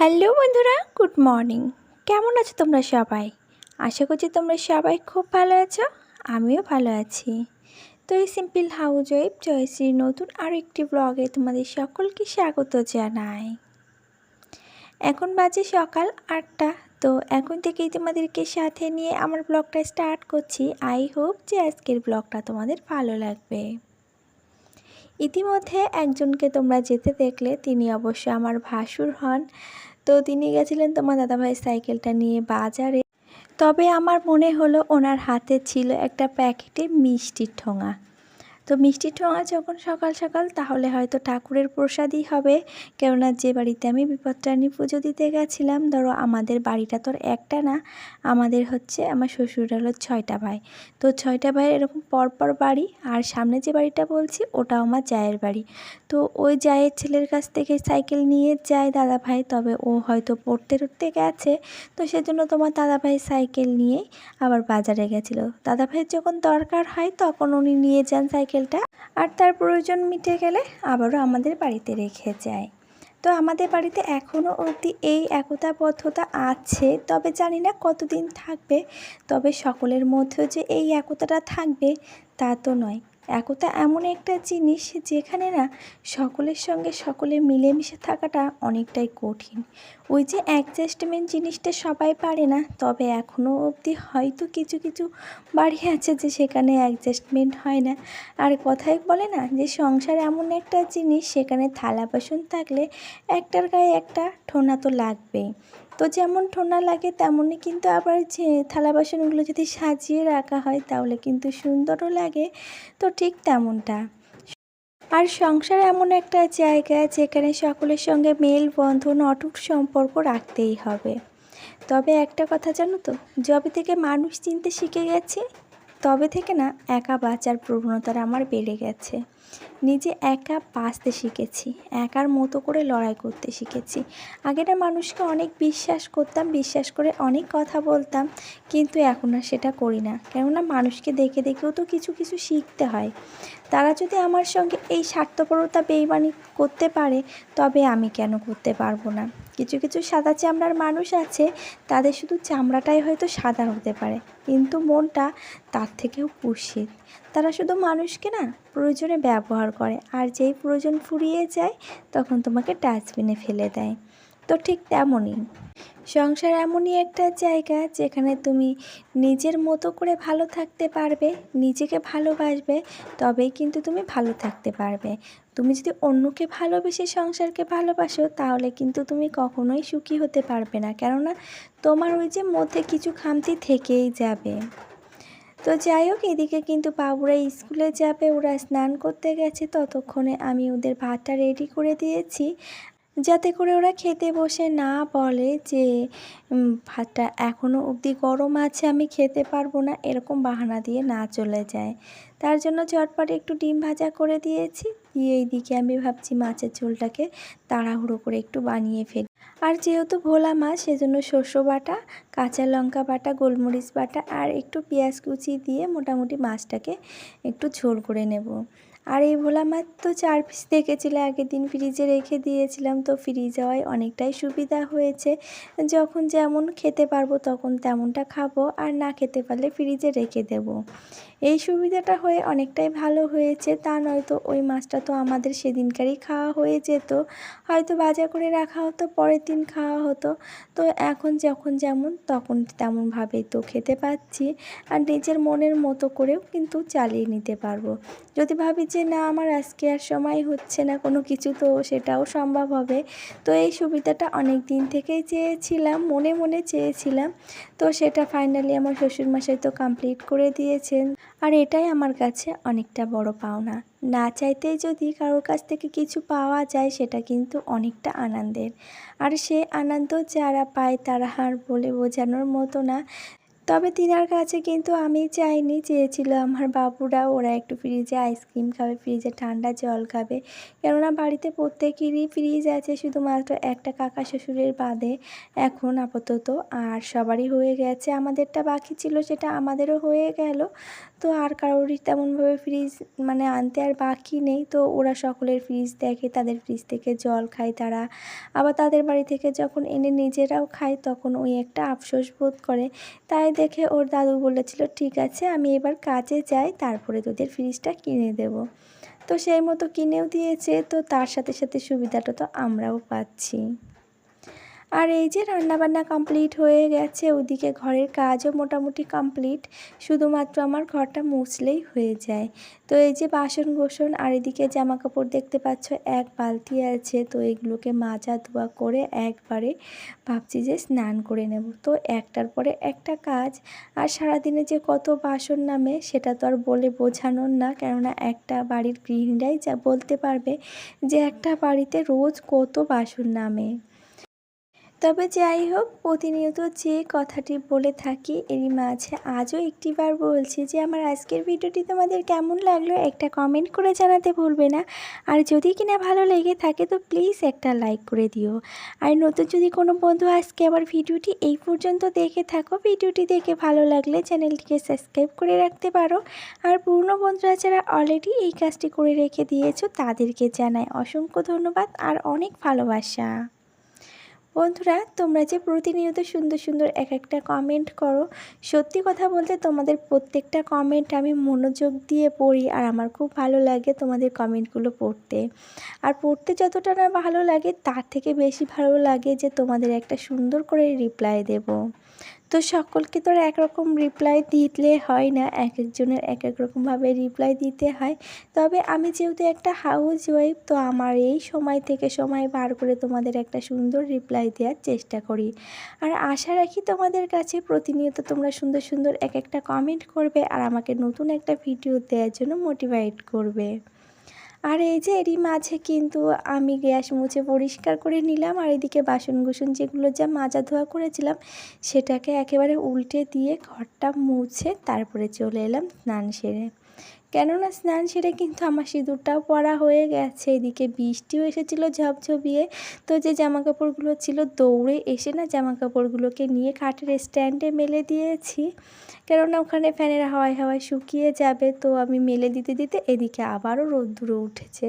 Hello বন্ধুরা, good morning. কেমন আছো তোমরা সবাই? আশা করছি তোমরা সবাই খুব ভালো আছো, আমিও ভালো আছি। তো এই সিম্পল হাউজ ওয়াইফ জয়শ্রীর নতুন আরও একটি ব্লগে তোমাদের সকলকে স্বাগত জানাই। এখন বাজে সকাল আটটা, তো এখন থেকেই তোমাদেরকে সাথে নিয়ে আমার ব্লগটা স্টার্ট করছি। আই হোপ যে আজকের ব্লগটা তোমাদের ভালো লাগবে। ইতিমধ্যে একজনকে তোমরা যেতে দেখলে, তিনি অবশ্য আমার ভাসুর হন। তো তিনি গেছিলেন তোমার দাদাভাই সাইকেলটা নিয়ে বাজারে। তবে আমার মনে হলো ওনার হাতে ছিল একটা প্যাকেটে মিষ্টির ঠোঙা। তো মিষ্টির ঠোঙা যখন সকাল সকাল, তাহলে হয়তো ঠাকুরের প্রসাদই হবে। কেননা যে বাড়িতে আমি বিপত্রাণী পুজো দিতে গেছিলাম, ধরো আমাদের বাড়িটা তোর একটা না, আমাদের হচ্ছে আমার শ্বশুর হলো ছয়টা ভাই। তো ছয়টা ভাইয়ের এরকম পরপর বাড়ি, আর সামনে যে বাড়িটা বলছি, ওটাও আমার জায়ের বাড়ি। তো ওই জায়ের ছেলের কাছ থেকে সাইকেল নিয়ে যায় দাদা ভাই তবে ও হয়তো পড়তে টড়তে গেছে। তো সেজন্য তোমার দাদা ভাই সাইকেল নিয়ে আবার বাজারে গেছিল। দাদা ভাইয়ের যখন দরকার হয়, তখন উনি নিয়ে যান সাইকেলটা আর তার প্রয়োজন মিটে গেলে আবারও আমাদের বাড়িতে রেখে যায়। তো আমাদের বাড়িতে এখনও অবধি এই একতাবদ্ধতা আছে, তবে জানি না কতদিন থাকবে, তবে সকলের মধ্যেও যে এই একতাটা থাকবে তা তো নয়। একতা এমন একটা জিনিস যেখানে না সকলের সঙ্গে সকলে মিলেমিশে থাকাটা অনেকটাই কঠিন। ওই যে অ্যাডজাস্টমেন্ট জিনিসটা সবাই পারে না, তবে এখনও অবধি হয়তো কিছু কিছু বাড়ি আছে যে সেখানে অ্যাডজাস্টমেন্ট হয় না। আর কথাই বলে না যে সংসার এমন একটা জিনিস, সেখানে থালা বাসন থাকলে একটার গায়ে একটা ঠোনা তো লাগবেই। তো যেমন ঠোনা লাগে তেমনই কিন্তু আবার যে থালা বাসনগুলো যদি সাজিয়ে রাখা হয় তাহলে কিন্তু সুন্দরও লাগে। তো ঠিক তেমনটা। আর সংসার এমন একটা জায়গা যেখানে সকলের সঙ্গে মেল বন্ধন, অটুট সম্পর্ক রাখতেই হবে। তবে একটা কথা জানো তো, যবে থেকে মানুষ চিনতে শিখে গেছি তবে থেকে না একা বাঁচার প্রবণতাটা আমার বেড়ে গেছে। নিজে একা বাঁচতে শিখেছি, একার মতো করে লড়াই করতে শিখেছি। আগেটা মানুষকে অনেক বিশ্বাস করতাম, বিশ্বাস করে অনেক কথা বলতাম, কিন্তু এখন আর সেটা করি না। কেননা মানুষকে দেখে দেখেও তো কিছু কিছু শিখতে হয়। তারা যদি আমার সঙ্গে এই স্বার্থপরতা বেইমানি করতে পারে, তবে আমি কেন করতে পারব না? কিছু কিছু সাদা চামড়ার মানুষ আছে, তাদের শুধু চামড়াটাই হয়তো সাদা হতে পারে, কিন্তু মনটা তার থেকেও কুৎসিত তারা শুধু মানুষকে না, প্রয়োজনে ব্যবহার করে, আর যেই প্রয়োজন ফুরিয়ে যায়, তখন তোমাকে ডাস্টবিনে ফেলে দেয়। তো ঠিক তেমনই। সংসার এমনই একটা জায়গা যেখানে তুমি নিজের মতো করে ভালো থাকতে পারবে, নিজেকে ভালোবাসবে, তবেই কিন্তু তুমি ভালো থাকতে পারবে। তুমি যদি অন্যকে ভালোবেসে সংসারকে ভালোবাসো, তাহলে কিন্তু তুমি কখনোই সুখী হতে পারবে না। কেননা তোমার ওই যে মধ্যে কিছু খামতি থেকেই যাবে। তো যাই হোক, এদিকে কিন্তু বাবুরা স্কুলে যাবে, ওরা স্নান করতে গেছে। ততক্ষণে আমি ওদের ভাতটা রেডি করে দিয়েছি। যাতে করে ওরা খেতে বসে না বলে যে ভাতটা এখনও অবধি গরম আছে, আমি খেতে পারব না। এরকম বাহানা দিয়ে না চলে যায়। তার জন্য চটপটে একটু ডিম ভাজা করে দিয়েছি। দিয়ে এইদিকে আমি ভাবছি মাছের ঝোলটাকে তাড়াহুড়ো করে একটু বানিয়ে ফেলি। আর যেহেতু ভোলা মাছ, সেজন্য শস্য বাটা, কাঁচা লঙ্কা বাটা, গোলমরিচ বাটা আর একটু পেঁয়াজ কুচি দিয়ে মোটামুটি মাছটাকে একটু ঝোল করে নেব। আর এই ভোলা মাছ তো চার পিস দেখেছিলে, আগের দিন ফ্রিজে রেখে দিয়েছিলাম, তো ফ্রিজ হওয়ায় অনেকটাই সুবিধা হয়েছে। যখন যেমন খেতে পারব তখন তেমনটা খাব, আর না খেতে পারলে ফ্রিজে রেখে দেব। এই সুবিধাটা হয়ে অনেকটাই ভালো হয়েছে, তা নয়তো ওই মাছটা তো আমাদের সেদিনকারই খাওয়া হয়ে যেত। হয়তো বাজার করে রাখা হতো, পরের দিন খাওয়া হতো, তো এখন যখন যেমন তখন তেমনভাবেই তো খেতে পাচ্ছি, আর নিজের মনের মতো করেও কিন্তু চালিয়ে নিতে পারব। যদি ভাবি যে না, আমার আজকে আর সময় হচ্ছে না, কোনো কিছু তো সেটাও সম্ভব হবে। তো এই সুবিধাটা অনেক দিন থেকেই চেয়েছিলাম, মনে মনে চেয়েছিলাম। তো সেটা ফাইনালি আমার শ্বশুরমশাই তো কমপ্লিট করে দিয়েছেন। আর এটাই আমার কাছে অনেকটা বড় পাওনা। না চাইতেই যদি কারোর কাছ থেকে কিছু পাওয়া যায়, সেটা কিন্তু অনেকটা আনন্দের। আর সে আনন্দ যারা পায়, তারা আর বলে বোঝানোর মতো না। তবে তিনার কাছে কিন্তু আমি চাইনি চেয়েছিল আমার বাবুরা, ওরা একটু ফ্রিজে আইসক্রিম খাবে ফ্রিজে ঠান্ডা জল খাবে। কেননা বাড়িতে প্রত্যেকেরই ফ্রিজ আছে, শুধুমাত্র একটা কাকা শ্বশুরের বাদে এখন আপাতত। আর সবারই হয়ে গেছে, আমাদেরটা বাকি ছিল, সেটা আমাদেরও হয়ে গেল। তো আর কারোরই তেমনভাবে ফ্রিজ মানে আনতে আর বাকি নেই। তো ওরা সকলের ফ্রিজ দেখে, তাদের ফ্রিজ থেকে জল খায় তারা। আবার তাদের বাড়ি থেকে যখন এনে নিজেরাও খায়, তখন ওই একটা আফসোস বোধ করে। তাই দেখে ওর দাদু বলেছিল, ঠিক আছে, আমি এবার কাজে যাই, তারপরে তোদের ফ্রিজটা কিনে দেবো। তো সেই মতো কিনেও দিয়েছে। তো তার সাথে সাথে সুবিধাটা তো আমরাও পাচ্ছি। আর এই যে রান্নাবান্না কমপ্লিট হয়ে গেছে, ওদিকে ঘরের কাজও মোটামুটি কমপ্লিট, শুধুমাত্র আমার ঘরটা মুছলেই হয়ে যায়। তো এই যে বাসন গোসন আর এদিকে জামা কাপড় দেখতে পাচ্ছ, এক বালতি আছে, তো এগুলোকে মাজা ধোয়া করে একবারে ভাবছি যে স্নান করে নেব। তো একটার পরে একটা কাজ, আর সারাদিনে যে কত বাসন নামে, সেটা তো আর বলে বোঝানোর না, কেননা একটা বাড়ির গৃহিণীরাই যা বলতে পারবে যে একটা বাড়িতে রোজ কত বাসন নামে। তবে যাই হোক, প্রতিনিয়ত যে কথাটি বলে থাকি, এরই মাঝে আজও একটিবার বলছি যে, আমার আজকের ভিডিওটি তোমাদের কেমন লাগল একটা কমেন্ট করে জানাতে ভুলবে না। আর যদি কিনা ভালো লেগে থাকে, তো প্লিজ একটা লাইক করে দিও। আর নতুন যদি কোনো বন্ধু আজকে আবার ভিডিওটি এই পর্যন্ত দেখে থাকো, ভিডিওটি দেখে ভালো লাগলে চ্যানেলটিকে সাবস্ক্রাইব করে রাখতে পারো। আর পুরনো বন্ধুরা যারা অলরেডি এই কাজটি করে রেখে দিয়েছ, তাদেরকে জানাই অসংখ্য ধন্যবাদ আর অনেক ভালোবাসা। বন্ধুরা, তোমরা যে প্রতিনিয়ত সুন্দর সুন্দর এক একটা কমেন্ট করো, সত্যি কথা বলতে তোমাদের প্রত্যেকটা কমেন্ট আমি মনোযোগ দিয়ে পড়ি আর আমার খুব ভালো লাগে তোমাদের কমেন্টগুলো পড়তে। আর পড়তে যতটা না ভালো লাগে, তার থেকে বেশি ভালো লাগে যে তোমাদের একটা সুন্দর করে রিপ্লাই দেব। তো সকলকে তো একরকম রিপ্লাই দিলে হয় না এক একজনের এক এক রকমভাবে রিপ্লাই দিতে হয়। তবে আমি যেহেতু একটা হাউস ওয়াইফ তো আমার এই সময় থেকে সময় বার করে তোমাদের একটা সুন্দর রিপ্লাই দেওয়ার চেষ্টা করি। আর আশা রাখি তোমাদের কাছে প্রতিনিয়ত তোমরা সুন্দর সুন্দর এক একটা কমেন্ট করবে আর আমাকে নতুন একটা ভিডিও দেওয়ার জন্য মোটিভেট করবে। আর এই যে এরই মাঝে কিন্তু আমি গ্যাস মুছে পরিষ্কার করে নিলাম, আর এদিকে বাসন কুসন যেগুলো যা মাজা ধোয়া করেছিলাম, সেটাকে একেবারে উল্টে দিয়ে ঘরটা মুছে তারপরে চলে এলাম স্নান সেরে। কেননা স্নান সেরে কিন্তু আমার সিঁদুরটাও পরা হয়ে গেছে। এদিকে বৃষ্টিও এসেছিল ঝপঝপিয়ে। তো যে জামা কাপড়গুলো ছিল দৌড়ে এসে না জামা কাপড়গুলোকে নিয়ে খাটের স্ট্যান্ডে মেলে দিয়েছি। কেননা ওখানে ফ্যানের হাওয়ায় হাওয়ায় শুকিয়ে যাবে। তো আমি মেলে দিতে দিতে এদিকে আবারও রোদ্দুরে উঠেছে।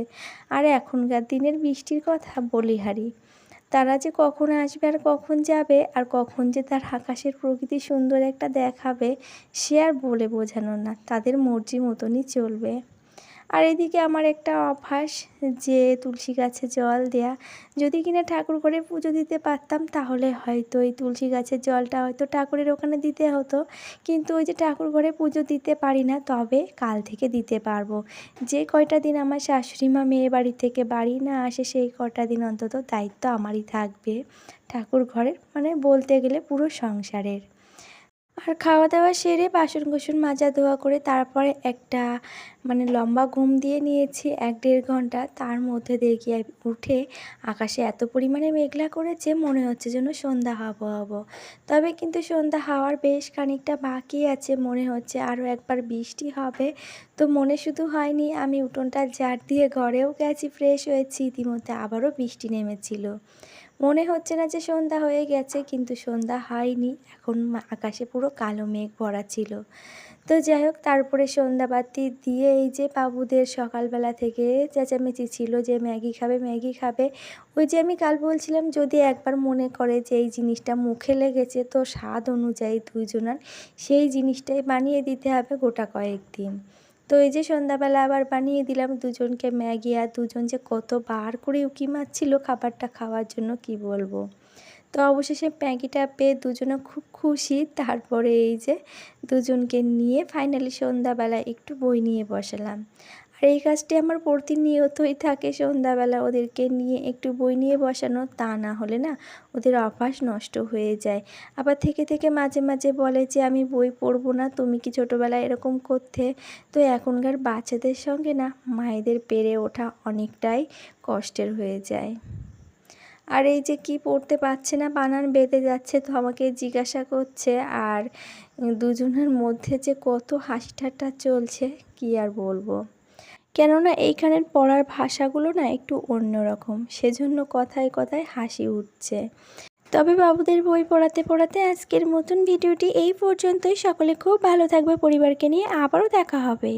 আর এখনকার দিনের বৃষ্টির কথা বলি হারি। তারা যে কখন আসবে আর কখন যাবে আর কখন যে তার আকাশের প্রকৃতি সুন্দর একটা দেখাবে, সে আর বলে বোঝানো না। তাদের মর্জি মতনই চলবে। আর এদিকে আমার একটা অভ্যাস যে তুলসী গাছে জল দেয়া। যদি কিনা ঠাকুর করে পুজো দিতে পারতাম, তাহলে হয়তো এই তুলসী গাছের জলটা হয়তো ঠাকুরের ওখানে দিতে হতো। কিন্তু ওই যে ঠাকুর ঘরে পুজো দিতে পারি না, তবে কাল থেকে দিতে পারব। যে কয়টা দিন আমার শাশুড়ি মা মেয়ে বাড়ি থেকে বাড়ি না আসে, সেই কটা দিন অন্তত দায়িত্ব আমারই থাকবে। ঠাকুর ঘরের মানে বলতে গেলে পুরো সংসারের। আর খাওয়া দাওয়া সেরে বাসন কুসন মাজা ধোয়া করে তারপরে একটা মানে লম্বা ঘুম দিয়ে নিয়েছি এক দেড় ঘণ্টা। তার মধ্যে দেখি উঠে আকাশে এত পরিমাণে মেঘলা করেছে, মনে হচ্ছে যেন সন্ধ্যা হব হব। তবে কিন্তু সন্ধ্যা হওয়ার বেশ খানিকটা বাকি আছে, মনে হচ্ছে আরও একবার বৃষ্টি হবে। তো মনে শুধু হয়নি, আমি উঠোনটা ঝাড় দিয়ে ঘরেও গেছি ফ্রেশ হয়েছি। ইতিমধ্যে আবারও বৃষ্টি নেমেছিল। মনে হচ্ছে না যে সন্ধ্যা হয়ে গেছে, কিন্তু সন্ধ্যা হয়নি। এখন আকাশে পুরো কালো মেঘ ভরা ছিল। তো যাই হোক, তারপরে সন্ধ্যাবাতি দিয়ে এই যে বাবুদের সকালবেলা থেকে চেঁচামেচি ছিল যে ম্যাগি খাবে ম্যাগি খাবে। ওই যে আমি কাল বলছিলাম, যদি একবার মনে করে যে এই জিনিসটা মুখে লেগেছে, তো স্বাদ অনুযায়ী দুজনার সেই জিনিসটাই বানিয়ে দিতে হবে গোটা কয়েকদিন। তো এই যে সন্ধ্যাবেলা আবার বানিয়ে দিলাম দুজনকে ম্যাগি আর দুজন যে কত বার করে উকি মারছিল খাবারটা খাওয়ার জন্য কি বলব। তো অবশেষে ম্যাগিটা পেয়ে দুজনে খুব খুশি। তারপরে এই যে দুজনকে নিয়ে ফাইনালি সন্ধ্যাবেলা একটু বই নিয়ে বসালাম। আর এই কাজটি আমার প্রতিনিয়তই থাকে সন্ধ্যাবেলা ওদেরকে নিয়ে একটু বই নিয়ে বসানো, তা না হলে না ওদের অভ্যাস নষ্ট হয়ে যায়। আবার থেকে থেকে মাঝে মাঝে বলে যে, আমি বই পড়ব না, তুমি কি ছোটোবেলায় এরকম করতে? তো এখনকার বাচ্চাদের সঙ্গে না মায়েদের পেরে ওঠা অনেকটাই কষ্টের হয়ে যায়। আর এই যে কি পড়তে পারছে না, বানান বেঁধে যাচ্ছে তো আমাকে জিজ্ঞাসা করছে, আর দুজনের মধ্যে যে কত হাসি ঠাট্টা চলছে, কি আর বলব? কেননা এইখানের পড়ার ভাষাগুলো না একটু অন্যরকম। সেজন্য কথায় কথায় হাসি উঠছে। তবে বাবুদের বই পড়াতে পড়াতে আজকের মতন ভিডিওটি এই পর্যন্তই। সকলে খুব ভালো থাকবে। পরিবারকে নিয়ে আবারও দেখা হবে।